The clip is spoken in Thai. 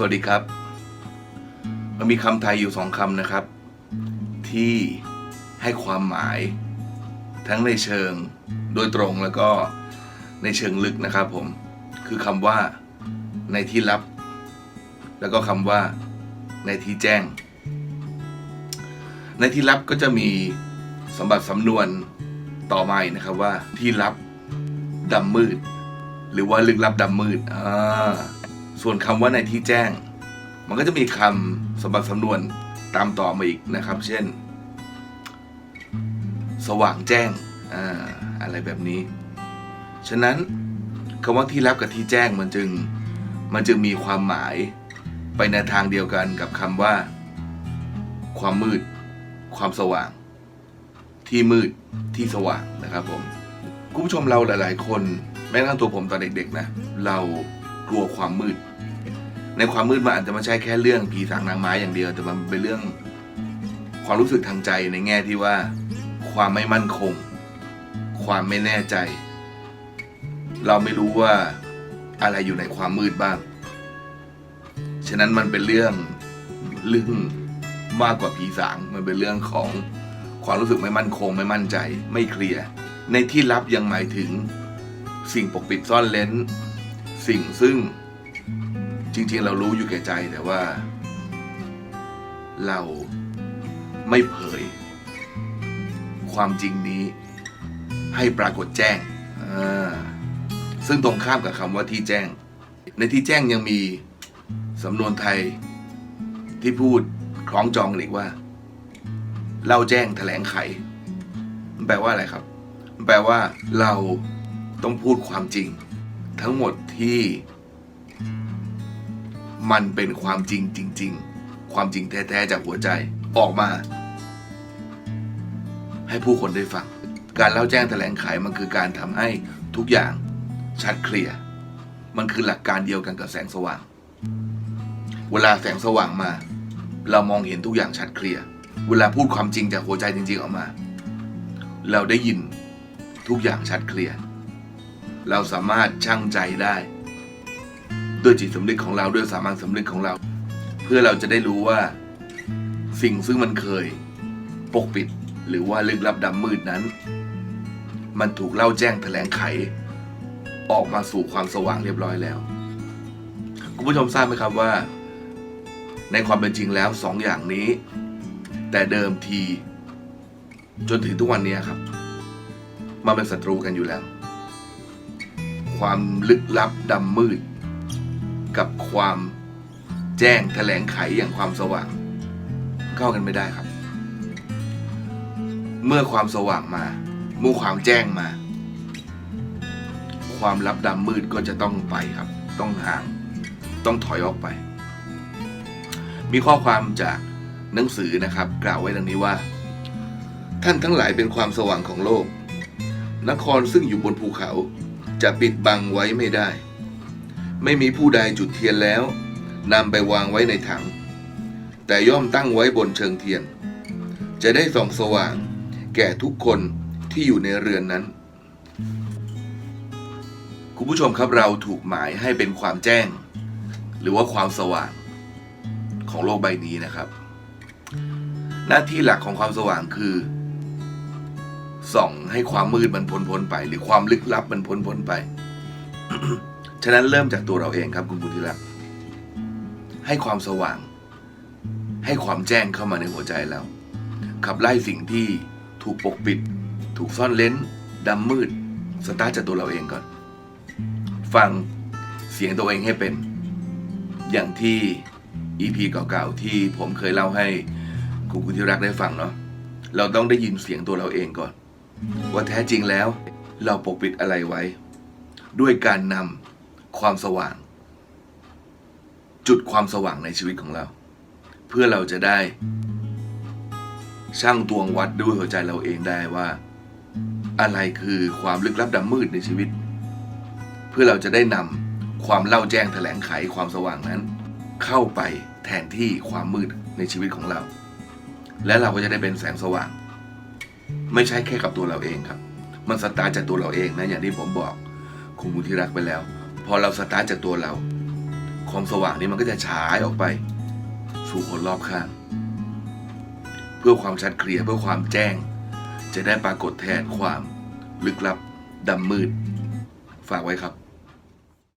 สวัสดีครับ มันมีคำไทยอยู่สองคำนะครับ ที่ให้ความหมาย ทั้งในเชิงโดยตรงแล้วก็ในเชิงลึกนะครับผมคือคำว่าในที่ลับ แล้วก็คำว่าในที่แจ้ง ในที่ลับก็จะมีสมบัติสำนวนต่อมาอีกนะครับว่าที่ลับดำมืด หรือว่าลึกลับดำมืดอ่า ส่วนคำว่าในที่แจ้ง มันก็จะมีคำสมบัติสำนวนตามต่อมาอีกนะครับ เช่น สว่างแจ้งอ่าอะไรแบบนี้ ฉะนั้นคำว่าที่ลับกับที่แจ้งมันจึงมันจึงมีความหมายไปในทางเดียวกันกับคำว่า ความมืด ความสว่าง ที่มืดที่สว่างนะครับผมคุณผู้ชมเราหลาย ๆ คนแม้กระทั่งตัวผมตอนเด็ก ๆ นะ เรา กลัวความมืด ในความมืดมันอาจจะไม่ใช่แค่เรื่องผีสางนางไม้อย่างเดียว แต่มันเป็นเรื่องความรู้สึกทางใจในแง่ที่ว่า ความไม่มั่นคง ความไม่แน่ใจ เราไม่รู้ว่าอะไรอยู่ในความมืดบ้าง ฉะนั้นมันเป็นเรื่องเรื่องมากกว่าผีสางมันเป็นเรื่องของความรู้สึกไม่มั่นคง ไม่มั่นใจ ไม่เคลียร์ในที่ลับยังหมายถึงสิ่งปกปิดซ่อนเลน สิ่งซึ่งจริงๆ เรารู้อยู่แก่ใจแต่ว่า เราไม่เผย ความจริงนี้ให้ปรากฏแจ้ง ซึ่งตรงข้ามกับคำว่าที่แจ้ง ในที่แจ้งยังมีสำนวนไทยที่พูดคล้องจองอีกว่า เล่าแจ้งแถลงไขมันแปลว่าอะไรครับมันแปลว่าเราต้องพูดความจริง ทั้งหมดที่มันเป็นความจริงจริง ๆ ความจริงแท้ๆจากหัวใจออกมา ให้ผู้คนได้ฟัง การเล่าแจ้งแถลงไขมันคือการทำให้ทุกอย่างชัดเคลียร์ มันคือหลักการเดียวกันกับแสงสว่าง เวลาแสงสว่างมา เรามองเห็นทุกอย่างชัดเคลียร์ เวลาพูดความจริงจากหัวใจจริง ๆ ออกมา เราได้ยินทุกอย่างชัดเคลียร์ เราสามารถชั่งใจได้ ด้วยจิตสำนึกของเราด้วยสามัญสำนึกของเรา เพื่อเราจะได้รู้ว่า สิ่งซึ่งมันเคยปกปิดหรือว่าลึกลับดำมืดนั้น มันถูกเล่าแจ้งแถลงไข ออกมาสู่ความสว่างเรียบร้อยแล้วคุณผู้ชมทราบไหมครับว่า ในความเป็นจริงแล้วสองอย่างนี้ แต่เดิมที จนถึงทุกวันนี้ครับ มันเป็นศัตรูกันอยู่แล้ว ความลึกลับดำมืด กับความแจ้งแถลงไขอย่างความสว่าง เข้ากันไม่ได้ครับ เมื่อความสว่างมาเมื่อความแจ้งมา ความลับดำมืดก็จะต้องไปครับ ต้องห่างต้องถอยออกไป มีข้อความจากหนังสือนะครับ กล่าวไว้ดังนี้ว่า ท่านทั้งหลายเป็นความสว่างของโลก นครซึ่งอยู่บนภูเขา จะปิดบังไว้ไม่ได้ ไม่มีผู้ใดจุดเทียนแล้วนำไปวางไว้ในถัง แต่ย่อมตั้งไว้บนเชิงเทียน จะได้ส่องสว่าง แก่ทุกคนที่อยู่ในเรือนนั้น คุณผู้ชมครับเราถูกหมายให้เป็นความแจ้ง หรือว่าความสว่างของโลกใบนี้นะครับ หน้าที่หลักของความสว่างคือ ส่องให้ความมืดมันพ้นพ้นไป หรือความลึกลับมันพ้นพ้นไป ฉะนั้นเริ่มจากตัวเราเองครับคุณบุญธิรักให้ความสว่าง ให้ความแจ้งเข้ามาในหัวใจเรา ขับไล่สิ่งที่ถูกปกปิด ถูกซ่อนเลนดำมืด สตาร์ทจากตัวเราเองก่อน ฟังเสียงตัวเองให้เป็น อย่างที่ EP เก่าๆที่ผมเคยเล่าให้คุณคุณที่รักได้ฟังเนาะเราต้องได้ยินเสียงตัวเราเองก่อน ว่าแท้จริงแล้ว เราปกปิดอะไรไว้ ด้วยการนำความสว่าง จุดความสว่างในชีวิตของเรา เพื่อเราจะได้ช่างตวงวัดด้วยหัวใจเราเองได้ว่า อะไรคือความลึกลับดำมืดในชีวิต เพื่อเราจะได้นำความเล่าแจ้งแถลงไขความสว่างนั้น เข้าไปแทนที่ความมืดในชีวิตของเรา และเราก็จะได้เป็นแสงสว่าง ไม่ใช่แค่กับตัวเราเองครับ มันสตาร์จากตัวเราเองนะอย่างที่ผมบอกคุณมุทิรักไปแล้ว พอเราสตาร์จากตัวเรา ความสว่างนี้มันก็จะฉายออกไป สู่คนรอบข้าง เพื่อความชัดเคลียร์เพื่อความแจ้ง จะได้ปรากฏแทนความลึกลับดำมืด ฝากไว้ครับ